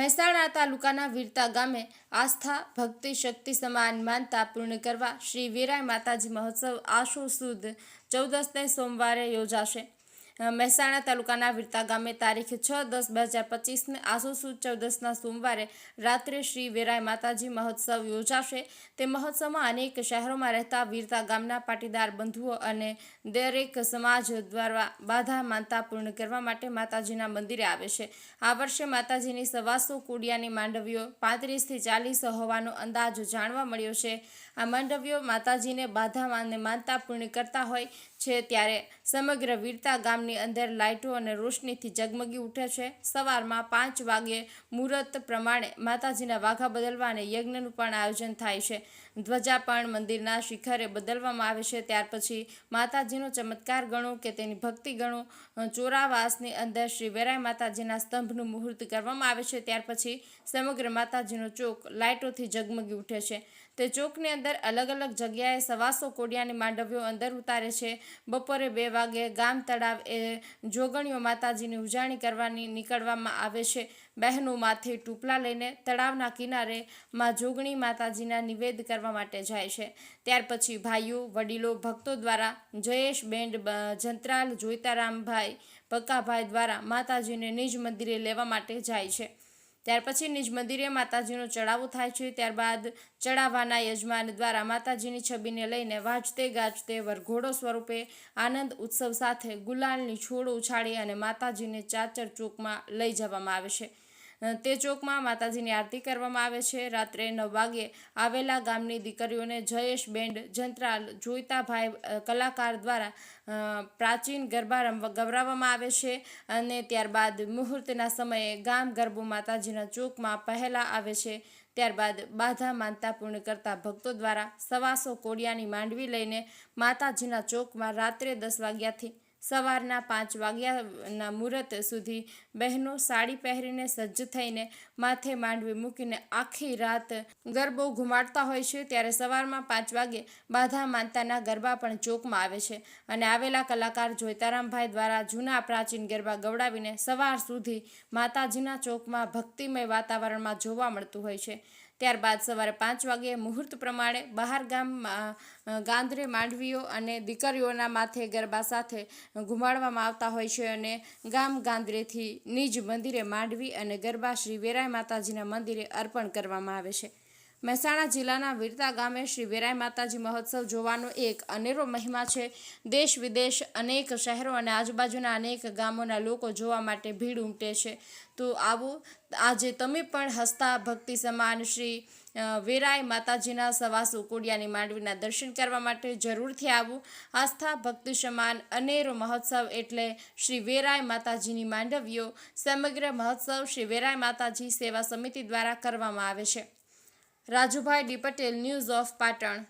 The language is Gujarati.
મહેસાણા તાલુકાના વીરતા ગામે આસ્થા, ભક્તિ, શક્તિ, સમાન, માનતા પૂર્ણ કરવા શ્રી વીરાય માતાજી મહોત્સવ આશો સુદ ચૌદસને સોમવારે યોજાશે. મહેસાણા તાલુકાના વીરતા ગામે તારીખ છ દસ બે હજાર પચીસને આસો સુદ ચૌદસના સોમવારે રાત્રે શ્રી વેરાય માતાજી મહોત્સવ યોજાશે. તે મહોત્સવમાં અનેક શહેરોમાં રહેતા વીરતા ગામના પાટીદાર બંધુઓ અને દરેક સમાજ દ્વારા બાધા માનતા પૂર્ણ કરવા માટે માતાજીના મંદિરે આવે છે. આ વર્ષે માતાજીની સવાસો કુડિયાની માંડવીઓ પાંત્રીસથી ચાલીસ હોવાનો અંદાજ જાણવા મળ્યો છે. આ માંડવીઓ માતાજીને બાધા માનતા પૂર્ણ કરતા હોય છે ત્યારે સમગ્ર વીરતા ગામની અંદર લાઇટો અને રોશનીથી ઝગમગી ઉઠે છે. સવારમાં પાંચ વાગ્યે મુહૂર્ત પ્રમાણે માતાજીના વાઘા બદલવા અને યજ્ઞનું પણ આયોજન થાય છે. ધ્વજા પણ મંદિરના શિખરે બદલવામાં આવે છે. ત્યાર પછી માતાજીનો ચમત્કાર ગણો કે તેની ભક્તિ ગણો. ચોરાવાસની અંદર શ્રી વેરાય માતાજીના સ્તંભનું મુહૂર્ત કરવામાં આવે છે. ત્યાર પછી સમગ્ર માતાજીનો ચોક લાઇટોથી જગમગી ઉઠે છે. તે ચોકની અંદર અલગ અલગ જગ્યાએ સવાસો કોડિયાની માંડવીઓ અંદર ઉતારે છે. બપોરે બે વાગે ગામ તળાવ એ જોગણીઓ માતાજીની ઉજાણી કરવાની નીકળવામાં આવે છે. બહેનો માથે ટૂપલા લઈને તળાવના કિનારે માં જોગણી માતાજીના નિવેદ કરવા માટે જાય છે. ત્યાર પછી ભાઈઓ, વડીલો, ભક્તો દ્વારા જયેશ બેન્ડ જંત્રાલ, જોઈતારામભાઈ, પક્કાભાઈ દ્વારા માતાજીને નિજ મંદિરે લેવા માટે જાય છે. ત્યાર પછી નિજ મંદિરે માતાજીનો ચડાવો થાય છે. ત્યારબાદ ચડાવવાના યજમાન દ્વારા માતાજીની છબીને લઈને વાજતે ગાજતે વરઘોડો સ્વરૂપે આનંદ ઉત્સવ સાથે ગુલાલની છોડ ઉછાળી અને માતાજીને ચાચર ચોકમાં લઈ જવામાં આવે છે. તે ચોકમાં માતાજીની આરતી કરવામાં આવે છે. રાત્રે નવ વાગે આવેલા ગામની દીકરીઓને જયેશ બેન્ડ જંત્રાલ જોઈતાભાઈ કલાકાર દ્વારા પ્રાચીન ગરબા ગવરાવવામાં આવે છે અને ત્યારબાદ મુહૂર્તના સમયે ગામ ગરબો માતાજીના ચોકમાં પહેલા આવે છે. ત્યારબાદ બાધા માનતા પૂર્ણ કરતા ભક્તો દ્વારા સવાસો કોડિયાની માંડવી લઈને માતાજીના ચોકમાં રાત્રે દસ વાગ્યાથી સવારના પાંચ વાગ્યાના મુહૂર્ત સુધી બહેનો સાડી પહેરીને સજ્જ થઈને માથે માંડવી મૂકીને આખી રાત ગરબો ઘુમાડતા હોય છે, ત્યારે સવારમાં પાંચ વાગે બાધા માનતાના ગરબા પણ ચોકમાં આવે છે અને આવેલા કલાકાર જોઈતારામભાઈ દ્વારા જૂના પ્રાચીન ગરબા ગવડાવીને સવાર સુધી માતાજીના ચોકમાં ભક્તિમય વાતાવરણમાં જોવા મળતું હોય છે. ત્યારબાદ સવારે પાંચ વાગે મુહૂર્ત પ્રમાણે બહાર ગામમાં ગાંધરે માંડવીઓ અને દીકરીઓના માથે ગરબા સાથે ઘુમાડવામાં આવતા હોય છે અને ગામ ગાંધરેથી નિજ મંદિરે માંડવી અને ગરબા શ્રી વેરાય માતાજીના મંદિરે અર્પણ કરવામાં આવે છે. મહેસાણા જિલ્લાના વીરતા ગામે શ્રી વેરાય માતાજી મહોત્સવ જોવાનો એક અનેરો મહિમા છે. દેશ વિદેશ અનેક શહેરો અને આજુબાજુના અનેક ગામોના લોકો જોવા માટે ભીડ ઉમટે છે. તો આવું, આજે તમે પણ હસતા, ભક્તિ સમાન શ્રી વેરાય માતાજીના સવાસ ઉકોડિયાની માંડવીના દર્શન કરવા માટે જરૂરથી આવું. આસ્થા ભક્તિ સમાન અનેરો મહોત્સવ એટલે શ્રી વેરાય માતાજીની માંડવીઓ. સમગ્ર મહોત્સવ શ્રી વેરાય માતાજી સેવા સમિતિ દ્વારા કરવામાં આવે છે. Rajubhai D Patel news of Patan